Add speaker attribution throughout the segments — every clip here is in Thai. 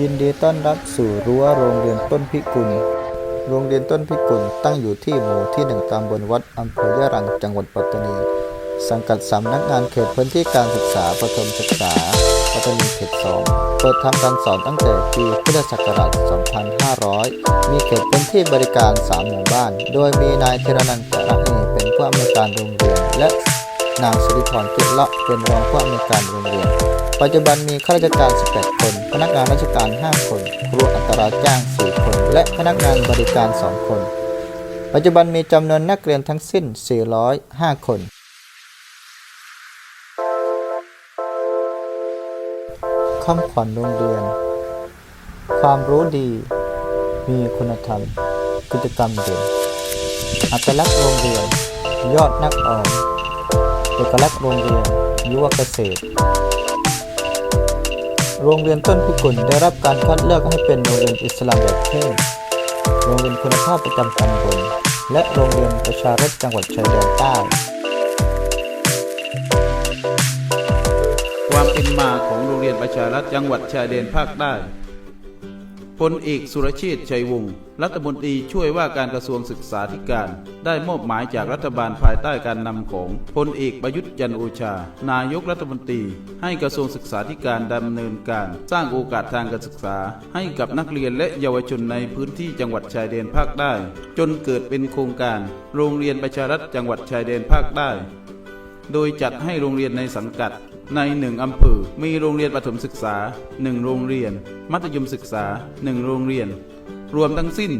Speaker 1: ยินดีต้อนรับสู่รั้วโรงเรียนต้นพิกุล โรงเรียนต้นพิกุลตั้งอยู่ที่หมู่ที่หนึ่งตำบลวัดอำเภอยะรังจังหวัดปัตตานี สังกัดสำนักงานเขตพื้นที่การศึกษาประถมศึกษาปัตตานีเขต2เปิดทำการสอนตั้งแต่ปีพุทธศักราช 2500 มีเขตพื้นที่บริการ 3 หมู่บ้าน โดยมีนายเทรนันท์จระเอเป็นผู้อำนวยการโรงเรียน และนางสิริพรเกตเลาะเป็นรองผู้อำนวยการโรงเรียน ปัจจุบันมีข้าราชการ 18 คน พนักงานราชการ 5 คน ครูอัตราจ้าง 4 คน และพนักงานบริการ 2 คน ปัจจุบันมีจำนวนนักเรียนทั้งสิ้น 405 คน คำขวัญโรงเรียน ความรู้ดี มีคุณธรรม กิจกรรมเด่นอัตลักษณ์โรงเรียน ยอดนักออมเอกลักษณ์โรงเรียน ยุวเกษตร โรงเรียนต้นพิกุลได้รับการคัดเลือกให้เป็นโรงเรียนอิสลามแบบเทพโรงเรียนคุณภาพประจำตำบลและโรงเรียนประชารัฐจังหวัดชายแดนใต้
Speaker 2: ความเป็นมาของโรงเรียนประชารัฐจังหวัดชายแดนภาคใต้ พลเอกสุรเชษชัยวงศ์รัฐมนตรีช่วยว่าการกระทรวงศึกษาธิการ ได้มอบหมายจากรัฐบาลภายใต้การนำของพลเอกประยุทธ์จันโอชา นายกรัฐมนตรี ให้กระทรวงศึกษาธิการดำเนินการ สร้างโอกาสทางการศึกษา ให้กับนักเรียนและเยาวชนในพื้นที่จังหวัดชายแดนภาคใต้จนเกิดเป็นโครงการ โรงเรียนประชารัฐจังหวัดชายแดนภาคใต้โดยจัดให้โรงเรียนในสังกัด ในหนึ่งอำเภอ มีโรงเรียนประถมศึกษาหนึ่งโรงเรียน มัธยมศึกษาหนึ่งโรงเรียน รวมทั้งสิ้น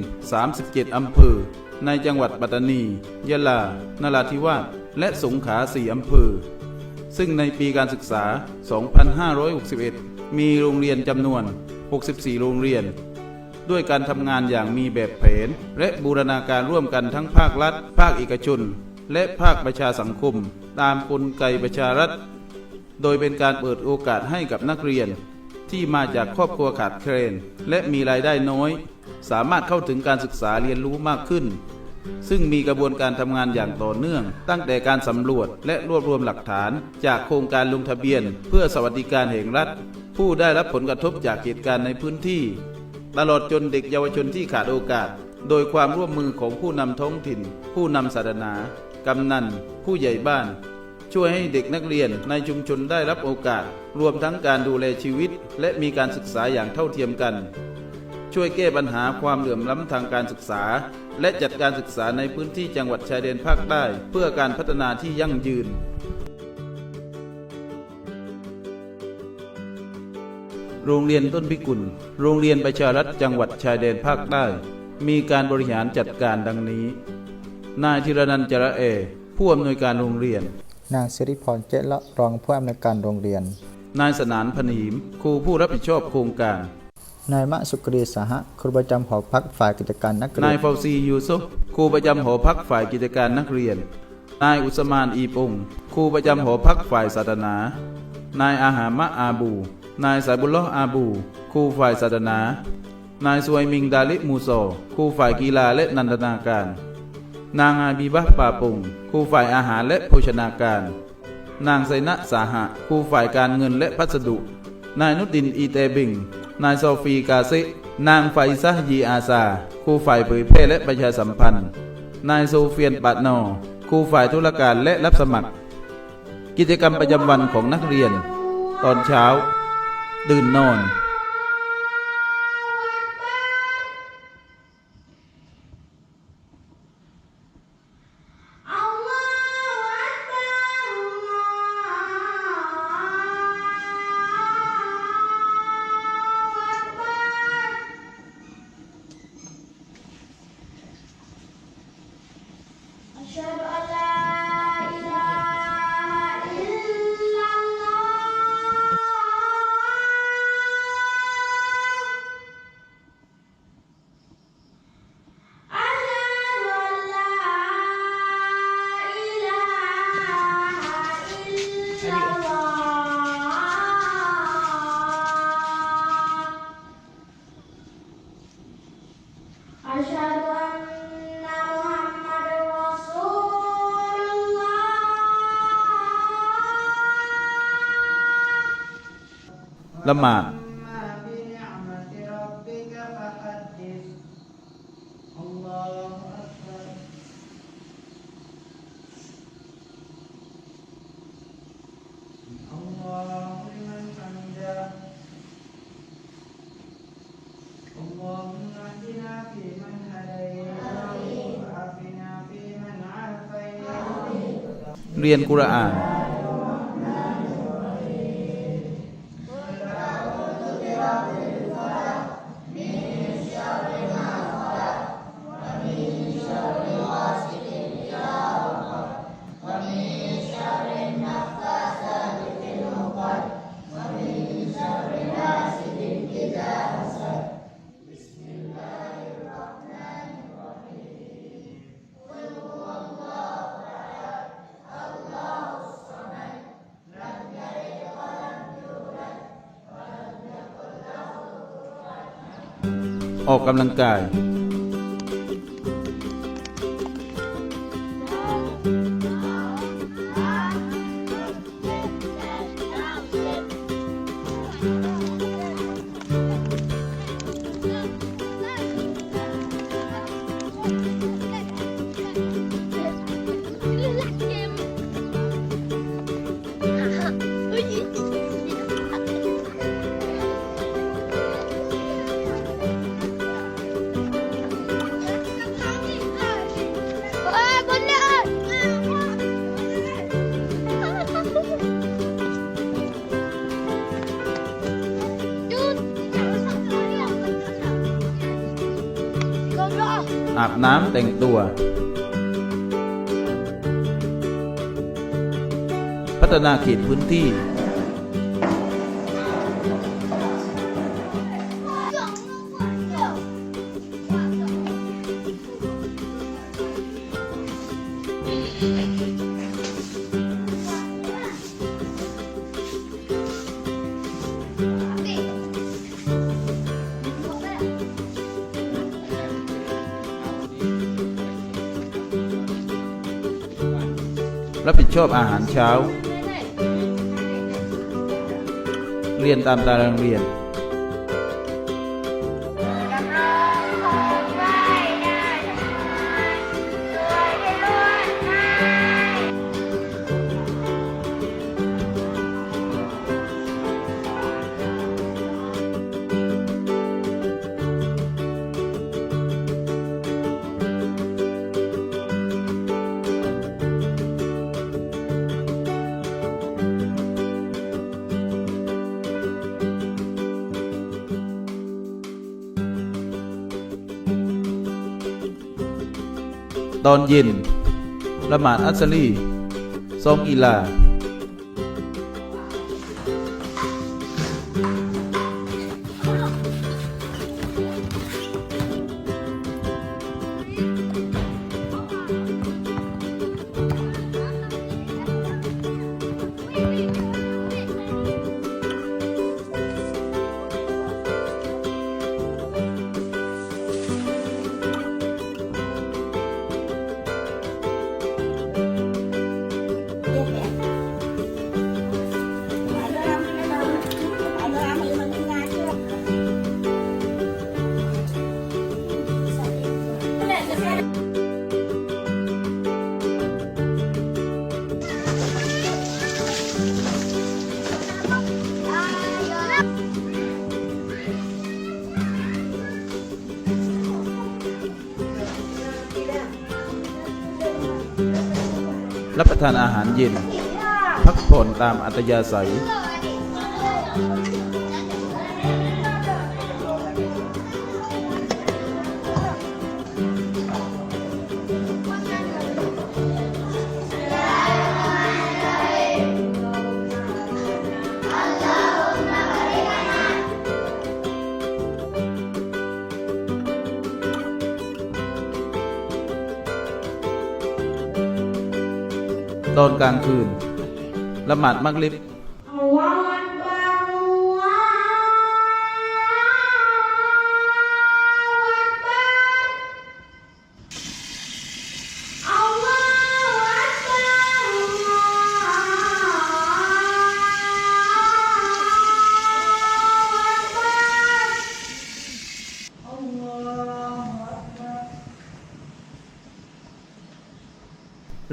Speaker 2: 37 อำเภอ ในจังหวัดปัตตานี ยะลา นราธิวาส และสงขลาสี่อำเภอ ซึ่งในปีการศึกษา 2561 มีโรงเรียนจำนวน 64 โรงเรียน ด้วยการทำงานอย่างมีแบบแผน และบูรณาการร่วมกันทั้งภาครัฐ ภาคเอกชน และภาคประชาสังคม ตามกลไกประชารัฐ โดยเป็นการเปิดโอกาสให้กับนักเรียน ที่มาจากครอบครัวขาดแคลนและมีรายได้น้อย สามารถเข้าถึงการศึกษาเรียนรู้มากขึ้น ซึ่งมีกระบวนการทำงานอย่างต่อเนื่อง ตั้งแต่การสำรวจและรวบรวมหลักฐาน จากโครงการลงทะเบียน เพื่อสวัสดิการแห่งรัฐ ผู้ได้รับผลกระทบจากเหตุการณ์ในพื้นที่ ตลอดจนเด็กเยาวชนที่ขาดโอกาส โดยความร่วมมือของผู้นำท้องถิ่น ผู้นำศาสนา กำนัน ผู้ใหญ่บ้าน ช่วยให้เด็กนักเรียนในชุมชนได้รับโอกาส รวมทั้งการดูแลชีวิต และมีการศึกษาอย่างเท่าเทียมกัน ช่วยแก้ปัญหาความเหลื่อมล้ำทางการศึกษา และจัดการศึกษาในพื้นที่จังหวัดชายแดนภาคใต้เพื่อการพัฒนาที่ยั่งยืน โรงเรียนต้นพิกุล โรงเรียนประชารัฐจังหวัดชายแดนภาคใต้มีการบริหารจัดการดังนี้ นายธีรนันจระเอ ผู้อำนวยการโรงเรียน
Speaker 1: นางสิริพรเจละรองผู้อำนวยการโรงเรียน
Speaker 2: นายสนานพนีมครูผู้รับผิดชอบโครงการ
Speaker 1: นายมะสุกรีสหะครูประจำหอพักฝ่ายกิจการนักเรี
Speaker 2: นาย
Speaker 1: น
Speaker 2: ฟาวซียูซุฟครูประจำหอพักฝ่ายกิจการนักเรียน นายอุสมานอีปงครูประจำหอพักฝ่ายศาสนา นายอาหามะอาบู นายสายบุลลอฮ์อาบู ครูฝ่ายศาสนา นายสวยมิงดาลิมูโซครูฝ่ายกีฬาและนันทนาการ นางอาบีบะปาปุงครูฝ่ายอาหารและโภชนาการ นางไซนะสาหะครูฝ่ายการเงินและพัสดุ นายนุดดินอีเตบิง นายโซฟีกาซินางไฟซะยีอาซาครูฝ่ายเผยแพร่และประชาสัมพันธ์ นายโซเฟียนปาดนอครูฝ่ายธุรการและรับสมัคร กิจกรรมประจำวันของนักเรียน ตอนเช้า ตื่นนอน lemah. เรียนกุรอาน ออกกำลังกาย แต่งตัว พัฒนาเขตพื้นที่ ผิดชอบอาหารเช้า เรียนตามตารางเรียน ตอนเย็น ละหมาดอัสลีซองอีลา รับประทานอาหารเย็น พักผ่อนตามอัตยาศัย ตอนกลางคืน ละหมาดมักลิบ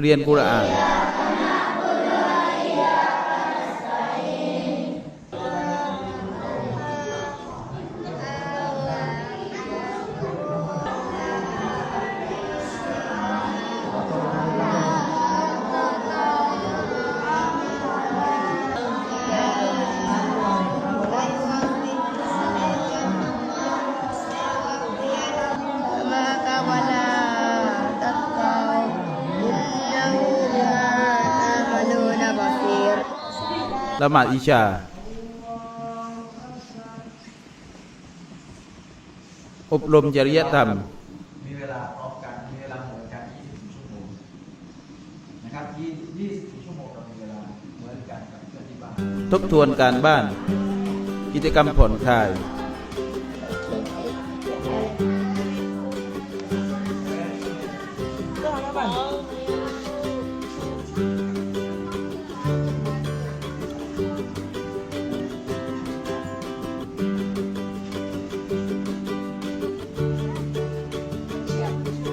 Speaker 2: เรียนกุรอาน ละหมาดอิชา อบรมจริยธรรม
Speaker 1: มีเวลาพร้อมกันมีเวลาเหมือนกัน24ชั่วโมงนะครับ24ชั่วโมงเรามีเวลาเหมือนกันกับเพื่อนที่บ้าน
Speaker 2: ทบทวนการบ้าน กิจกรรมผ่อนคลาย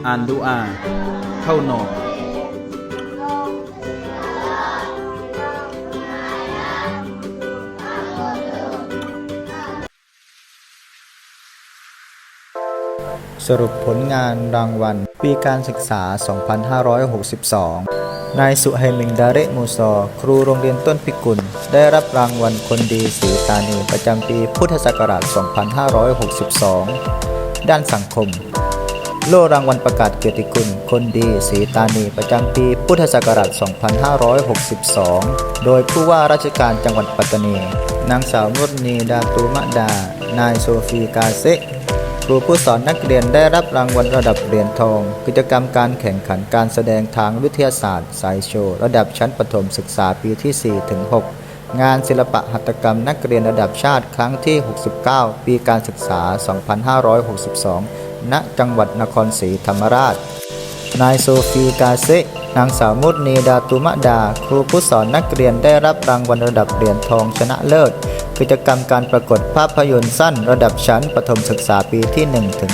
Speaker 2: อ่านดูอา เข้านอน
Speaker 1: สรุปผลงานรางวัล ปีการศึกษา 2562 นายสุไฮมิงดาเรมูซอ ครูโรงเรียนต้นพิกุล ได้รับรางวัลคนดีสีตานีประจำปีพุทธศักราช 2562 ด้านสังคม โล่รางวัลประกาศเกียรติคุณ คนดีสีตานีประจำปีพุทธศักราช 2562 โดยผู้ว่าราชการจังหวัดปัตตานี นางสาวนุรนีดาตูมะดา นายโซฟีกาเซครูผู้สอนนักเรียนได้รับรางวัลระดับเหรียญทอง กิจกรรมการแข่งขันการแสดงทางวิทยาศาสตร์ สายโชว์ ระดับชั้นประถมศึกษาปีที่ 4 ถึง 6 งานศิลปะหัตถกรรมนักเรียนระดับชาติครั้งที่ 69 ปีการศึกษา 2562 ณจังหวัดนครศรีธรรมราช นายโซฟีกาเซนางสาวมุดนีดาตุมะดา ครูผู้สอนนักเรียนได้รับรางวัลระดับเหรียญทองชนะเลิศ กิจกรรมการประกวดภาพยนตร์สั้นระดับชั้นประถมศึกษาปีที่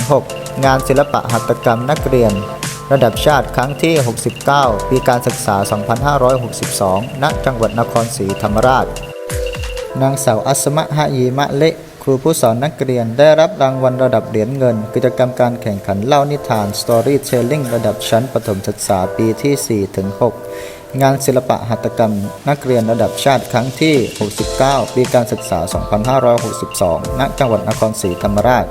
Speaker 1: 1-6 งานศิลปะหัตถกรรมนักเรียน ระดับชาติครั้งที่ 69 ปีการศึกษา 2562 ณ จังหวัดนครศรีธรรมราช นางสาวอัสมะฮะยีมะเละ รูผู้สอนนักเรียนได้รับรางวัลระดับเหรียญเงิน กิจกรรมการแข่งขันเล่านิทาน Storytelling ระดับชั้นประถมศึกษาปีที่ 4 ถึง 6 งานศิลปะหัตถกรรม นักเรียนระดับชาติครั้งที่ 69 ปีการศึกษา 2562 ณ จังหวัดนครศรีธรรมราช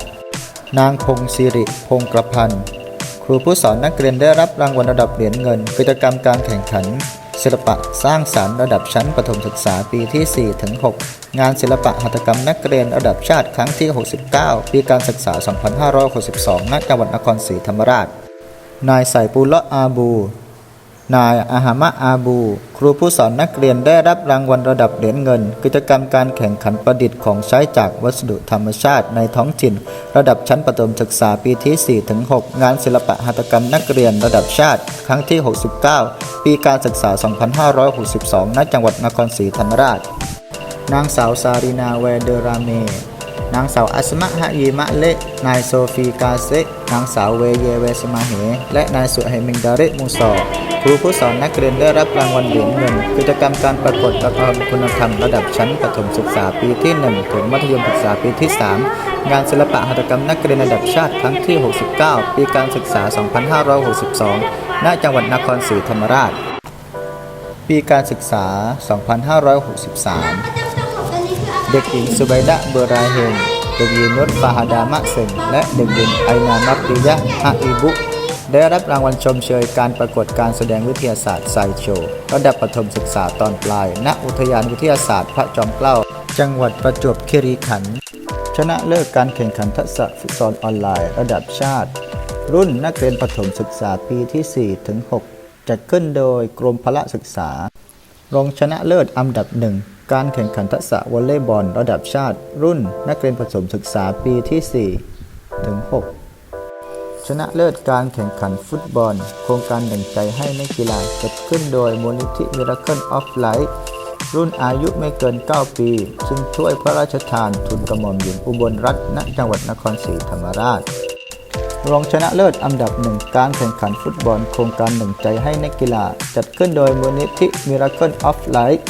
Speaker 1: นางพงศิริ พงกระพันธ์ครูผู้สอนนักเรียนได้รับรางวัลระดับเหรียญเงิน กิจกรรมการแข่งขันศิลปะสร้างสารรค์ระดับชั้นประถมศึกษาปีที่ 4 ถึง 6 งานศิลปะหัตถกรรมนักเรียนระดับชาติครั้งที่ 69 ปีการศึกษา 2562 ณ จังหวัดนครศรีธรรมราช นายไสปุละอาบู นายอาหามะอาบู ครูผู้สอนนักเรียนได้รับรางวัลระดับเหรียญเงิน กิจกรรมการแข่งขันประดิษฐ์ของใช้จากวัสดุธรรมชาติในท้องถิ่น ระดับชั้นประถมศึกษาปีที่4ถึง6งานศิลปะหัตถกรรมนักเรียนระดับชาติ ครั้งที่ 69 ปีการศึกษา 2562 ณ จังหวัดนครศรีธรรมราช นางสาวซารินาเวเดราเม นางสาวอัสมะฮะยีมะเลนายโซฟีกาเซนางสาวเวเยเวสมาเห และนายสุไฮมิงดาเรมูซอครูผู้สอนนักเรียนได้รับรางวัลเหรียญเงินกิจกรรมการประกวดละครคุณธรรมระดับชั้นประถมศึกษาปีที่ 1 ถึงมัธยมศึกษาปีที่ 3 งานศิลปะหัตถกรรมนักเรียนระดับชาติครั้งที่ 69 ปีการศึกษา 2562 ณ จังหวัดนครศรีธรรมราช ปีการศึกษา 2563 เด็กหญิงสุไบดะเบอราเฮงเด็กหญิงนุชฟาฮาดามะเซงและเด็กหญิงไอนามัตติยะฮะอิบุได้รับรางวัลชมเชยการประกวดการแสดงวิทยาศาสตร์ไซโชระดับประถมศึกษาตอนปลาย ณ อุทยานวิทยาศาสตร์พระจอมเกล้า จังหวัดประจวบคีรีขันธ์ชนะเลิศการแข่งขันทักษะฟุตซอลออนไลน์ ระดับชาติ รุ่นนักเรียนประถมศึกษาปีที่ 4 ถึง 6 จัดขึ้นโดยกรมพละศึกษารองชนะเลิศอันดับหนึ่ง การแข่งขันทักษะวอลเลย์บอลระดับชาติ รุ่นนักเรียนประถมศึกษาปีที่ 4 ถึง 6 ชนะเลิศการแข่งขันฟุตบอล โครงการแบ่งใจให้นักกีฬาจัดขึ้นโดยมูลนิธิ Miracle of Life รุ่นอายุไม่เกิน 9 ปี ซึ่งถ้วยพระราชทานทุนกระหม่อมหญิงอุบลรัตน์ณจังหวัดนครศรีธรรมราช รองชนะเลิศอันดับหนึ่งการแข่งขันฟุตบอล โครงการหนึ่งใจให้นักกีฬา จัดขึ้นโดยมูลนิธิ Miracle of Life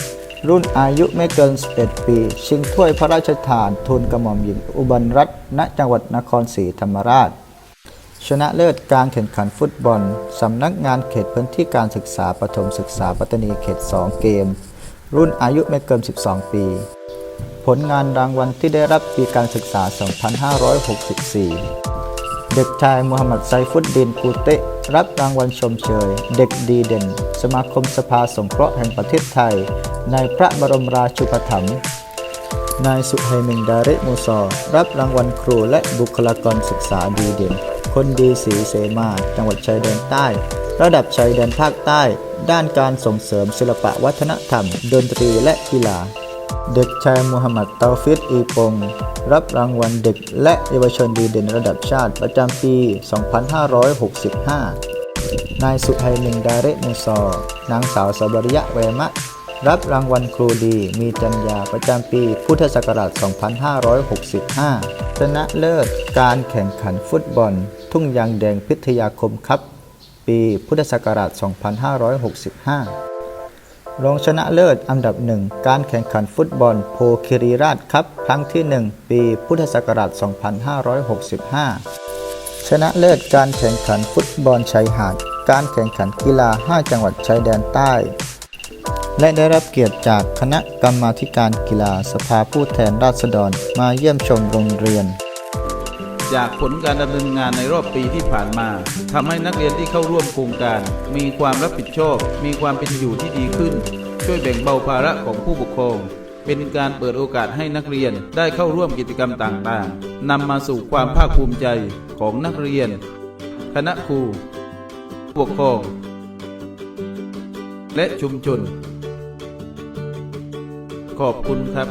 Speaker 1: รุ่นอายุไม่เกิน 11 ปี ชิงถ้วยพระราชทานทุนกระหม่อมหญิง อุบลรัตน์ณจังหวัดนครศรีธรรมราช ชนะเลิศการแข่งขันฟุตบอล สำนักงานเขตพื้นที่การศึกษาประถมศึกษาปัตตานีเขต 2 เกม รุ่นอายุไม่เกิน 12 ปี ผลงานรางวัลที่ได้รับปีการศึกษา 2564 เด็กชายมูฮัมหมัดไซฟุดดินกูเตะรับรางวัลชมเชย เด็กดีเด่น สมาคมสภาสงเคราะห์แห่งประเทศไทย ในพระบรมราชูปถัมภ์นายสุไฮมิงดาเรมูซอ รับรางวัลครูและบุคลากรศึกษาดีเด่น คนดีสีเสมา จังหวัดชายแดนใต้ ระดับชายแดนภาคใต้ ด้านการส่งเสริมศิลปะวัฒนธรรม ดนตรีและกีฬา เด็กชายมูฮัมหมัดเตาฟิดอีปง รับรางวัลเด็กและเยาวชนดีเด่นระดับชาติประจำปี 2565 นายสุไฮมิงดาเรมูซอ นางสาวสบริยะแวมะ รับรางวัลครูดีมีจรรยาประจำปีพุทธศักราช 2565 ชนะเลิศการแข่งขันฟุตบอล ทุ่งยางแดงพิทยาคมครับ ปีพุทธศักราช 2565 รองชนะเลิศอันดับหนึ่งการแข่งขันฟุตบอลโพคิรีราชครับ ครั้งที่ 1 ปีพุทธศักราช 2565 ชนะเลิศการแข่งขันฟุตบอลชายหาด การแข่งขันกีฬา 5 จังหวัดชายแดนใต้ และได้รับเกียรติจากคณะกรรมาการกีฬาสภาผู้แทนราษฎรมาเยี่ยมชมโรงเรียน
Speaker 2: จากผลการดำเนินงานในรอบปีที่ผ่านมาทำให้นักเรียนที่เข้าร่วมโครงการ มีความรับผิดชอบ มีความเป็นอยู่ที่ดีขึ้น ช่วยแบ่งเบาภาระของผู้ปกครอง เป็นการเปิดโอกาสให้นักเรียนได้เข้าร่วมกิจกรรมต่างๆนำมาสู่ความภาคภูมิใจของนักเรียน คณะครูผู้ปกครองและชุมชน ขอบคุณครับ